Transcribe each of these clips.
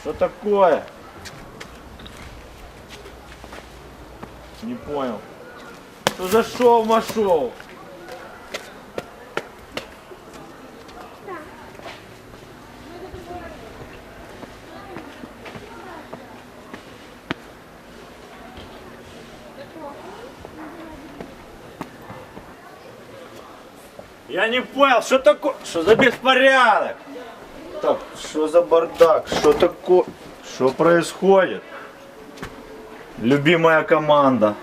Что такое? Не понял. Что за шоу машоу? Я не понял, что такое, что за беспорядок? Что за бардак, что такое, что происходит? Любимая команда.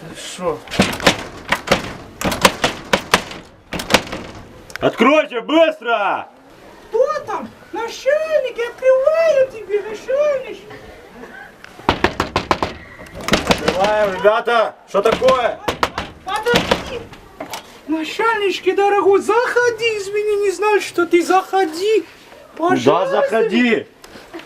Ты Что? Откройте быстро! Кто там? Начальник, я открываю тебе, начальник. Открываем, ребята! Что такое? Подожди. Начальнички, дорогой, заходи, извини, не знал, что ты заходи. Пожалуйста. заходи?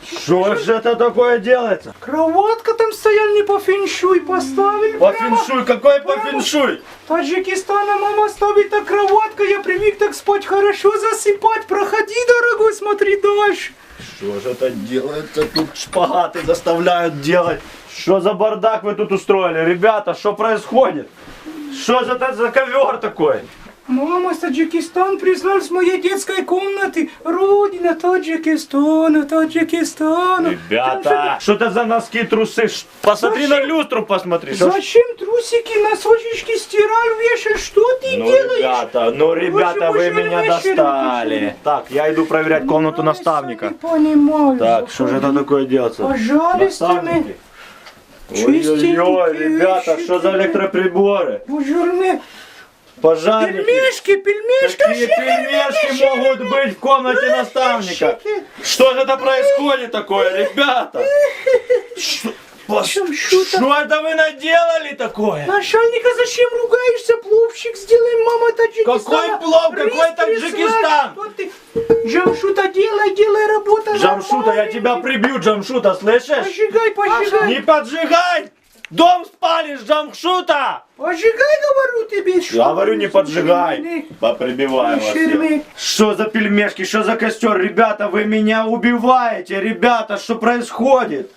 Что же это такое делается? Кроватка там стоял, не по феншуй поставили. По прямо. феншуй, какой по феншуй? Таджикистана мама ставит так кроватка, я привык так спать хорошо засыпать. Проходи, дорогой, смотри дальше. Что же это делается? Тут шпагаты заставляют делать. Что за бардак вы тут устроили? Ребята, что происходит? Что за, это за ковер такой? Мама, Таджикистан признал с моей детской комнаты. Родина Таджикистана, Таджикистана. Ребята, что это за носки, трусы? Посмотри на люстру, посмотри. Зачем трусики, носочечки стирал, вешаешь? Что ты Ну, делаешь? ребята, ну, ребята, вы боже, меня вообще достали. Так, я иду проверять комнату Ой, наставника. Не понимаю. Так, что же это такое делается? Пожалуйста, Наставники. мы- Ой-ой-ой, ребята, что за электроприборы? Бужурны. Пожарники. Пельмешки, пельмешки. Какие пельмешки могут быть в комнате наставника? Что же это происходит такое, ребята? Что, это вы наделали такое? Начальника, зачем ругаешься? Пловчик сделай, мама Таджикистана. Какой плов? Какой Таджикистан? Джамшута, делай, делай работу. Джамшута, я тебя прибью, Джамшута, слышишь? Пожигай, пожигай. Не поджигай! Дом спалишь, Джамшута! Пожигай, говорю тебе. что Я говорю, не поджигай. Поприбиваю вас. Что за пельмешки, что за костер? Ребята, вы меня убиваете! Ребята, что происходит?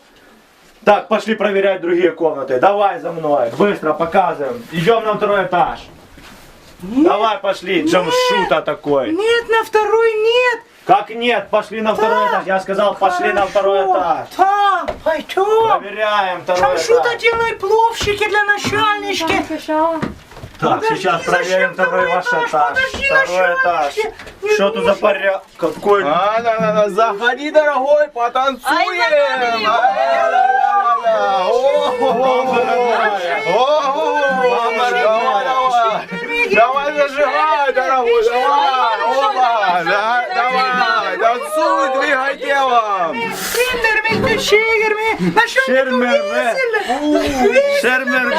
Так, пошли проверять другие комнаты. Давай за мной. Быстро показываем. Идем на второй этаж. Нет, Давай, пошли. Джамшута такой. Нет, на второй нет. Как нет? Пошли на второй этаж. Я сказал, пошли на второй этаж. Да, пойдем. Проверяем второй Джамшута, этаж. делай пловщики для начальнички. Так, Подожди, сейчас проверим второй второй ваш этаж? этаж. Подожди, Второй этаж. начальнички. Не Что тут за нужно. порядок? Какой? А, да, да, да, заходи, дорогой, потанцуем! Ай-ля-ля-ля-ля. О-хо-хо. О-хо-хо. Давай, давай. Давай зажигай, дорогой, давай! Опа! Да, Давай! Синдерми, шигерми. Начальник Шермербе. Шермербе.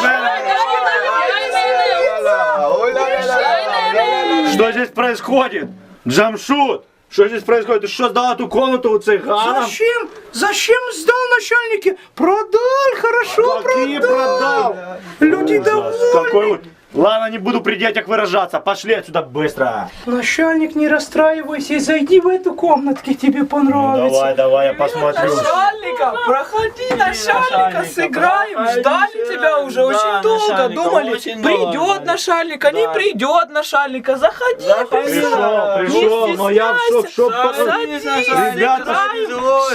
Ой-ля-ля-ля-ля-ля-ля-ля. Что здесь происходит? Джамшут! Что здесь происходит? Ты что, сдал эту комнату у цыганов? Зачем? Зачем сдал начальники? Продал, хорошо Какие продал. продал? Люди Ужас. довольны. Какой вот... Ладно, не буду при детях выражаться. Пошли отсюда быстро. Начальник, не расстраивайся и зайди в эту комнатку, тебе Ну, понравится. давай, давай, я посмотрю. Начальника, проходи, начальника, начальника, сыграем. Ждали тебя уже Да, очень долго. начальника, Думали, очень придет ждали. начальника, не Да. придет начальника. Заходи, Пришел, присядь. пришел, Не но я в шок, шок. Садись, Ребята.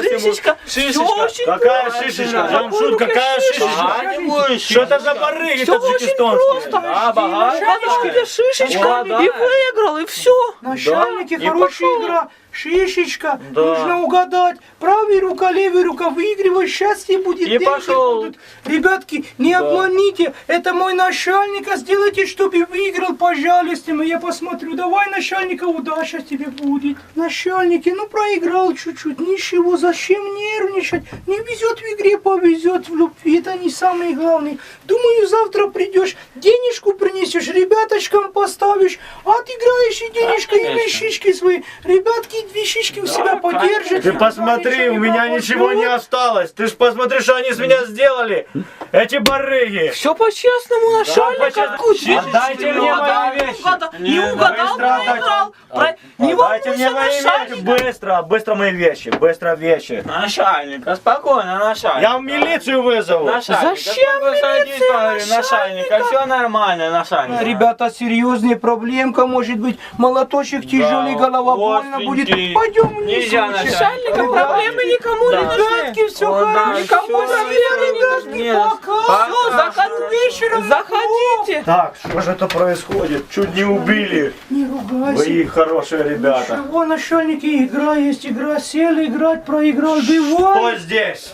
Шишечка, Шишечка. Какая шишечка? Джамшут, какая шишечка? Не будешь, Что это за барыги Все очень просто. Да, богатые. Начальничка, шишечка, и выиграл, и все. Начальники, Да, хорошая игра. Шишечка, Да. нужно угадать. Правая рука, левая рука, выигрывай, счастье будет. И пошел. будут. Ребятки, не обманите, это мой начальник, а сделайте, чтобы выиграл, пожалуйста. Я посмотрю, давай, начальника, удача тебе будет. Начальники, ну проиграл чуть-чуть, ничего, зачем нервничать? Не везет в игре, повезет в любви, это не самое главное. Думаю, завтра придешь, денежку принесешь, ребяточкам поставишь, отыграешь и денежка, и вещички свои. Ребятки, вещички у себя, поддержит. Ты посмотри, у меня ничего не осталось. Ты ж посмотри, что они с меня сделали. Эти барыги. Все по-честному, начальник. по-честному. Отдайте мне мои вещи. Не угадал, проиграл. Про- Не Дайте мне волнуйся, мои вещи. Быстро, быстро мои вещи. Быстро вещи. Начальник, спокойно, начальник. Я в милицию вызову. Начальник, Зачем милиция, начальник, все нормально, начальник. Ребята, серьезная проблемка может быть. Молоточек тяжелый, голова больно будет. Пойдем вниз. Начальника проблемы никому не нужны. Ребятки, все хорошо. Никому проблемы не нужны. нет. Пока. Пока. Всё, заход вечером. Заходите. Так, что же это происходит? Чуть не убили. Не ругайся. Вы хорошие ребята. Чего, начальники, игра есть игра. Сели играть, проиграл, Что бивай. здесь?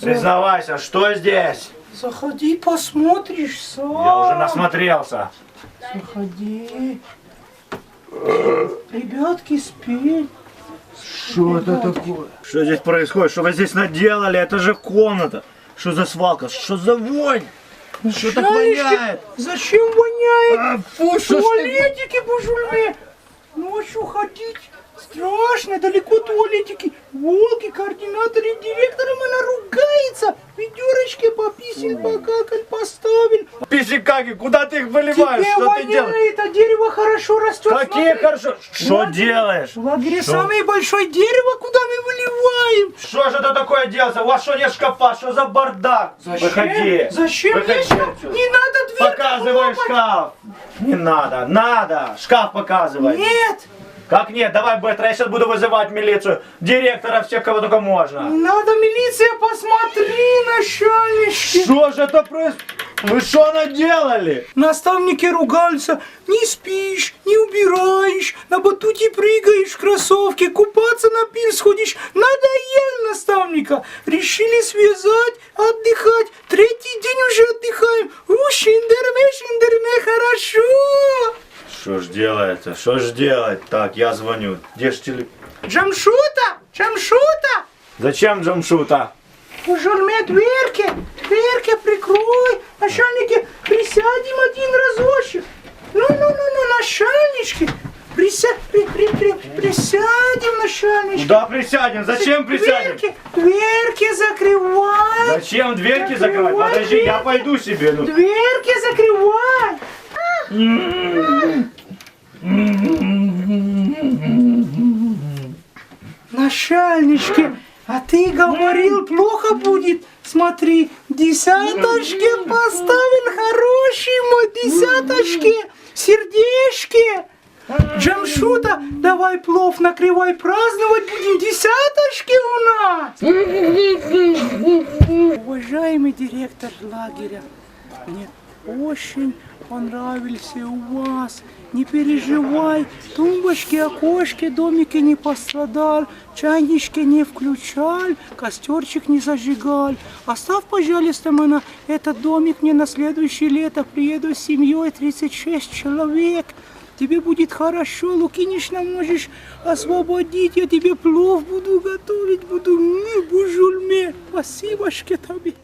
Признавайся, что здесь? Заходи, посмотришь сам. Я уже насмотрелся. Заходи. Ребятки, спеть. Что это такое? Что здесь происходит? Что вы здесь наделали? Это же комната. Что за свалка? Что за вонь? Что так воняет? Зачем воняет? А, фу, что ж ты... Туалетики, бужульме! Ночью ходить страшно, далеко туалетики. Волки, координаторы, директором она ругается. Ведерочки пописил, покакал, поставил. Писикаки, куда ты их выливаешь? Тебе Что ты делаешь? воняет, а дерево хорошо растет. Какие хорошо? Что Лагерь. делаешь? В лагере Что? самое большое дерево, куда мы выливаем. Что же это такое делается? У вас что нет шкафа? Что за бардак? Выходи. Зачем Выходи мне шкаф? отсюда. Не надо дверь Показывай шкаф. Не надо, надо. Шкаф показывай. Нет, Как нет? Давай быстро, я сейчас буду вызывать милицию. Директора, всех, кого только можно. надо, милиция, посмотри, начальнички. Что же это происходит? Вы что наделали? Наставники ругаются. Не спишь, не убираешь, на батуте прыгаешь в кроссовке, купаться на пир сходишь. Надоел наставника. Решили связать, отдыхать. Третий день уже отдыхаем. У, шиндерме, шиндерме, хорошо. Что ж делается? Что ж делать? Так, я звоню. Где ж теле... Джамшута, Джамшута. Зачем Джамшута? Пожалуй, дверки, дверки прикрой. Начальники, присядем один разочек. Ну-ну-ну-ну, начальнички. Прися... При, при, при, присядем, начальнички. Куда присядем? Зачем присядем? Дверки, дверки закрывай. Зачем дверки закрывать? Закрывай Подожди, я дверки. пойду себе. Ну. Дверки закрывай. Начальнички, а ты говорил, плохо будет. Смотри, десяточки поставил, мой, десяточки, сердечки. Джамшута, давай плов накрывай, праздновать будем, десяточки у нас. Уважаемый директор лагеря, мне очень понравился у вас. Не переживай, тумбочки, окошки, домики не пострадал, чайнички не включал, костерчик не зажигал. Оставь, пожалуйста, меня этот домик мне на следующее лето. Приеду с семьей 36 человек. Тебе будет хорошо, Лукинишна можешь освободить, я тебе плов буду готовить, буду, м, бужульме. Спасибо, тебе.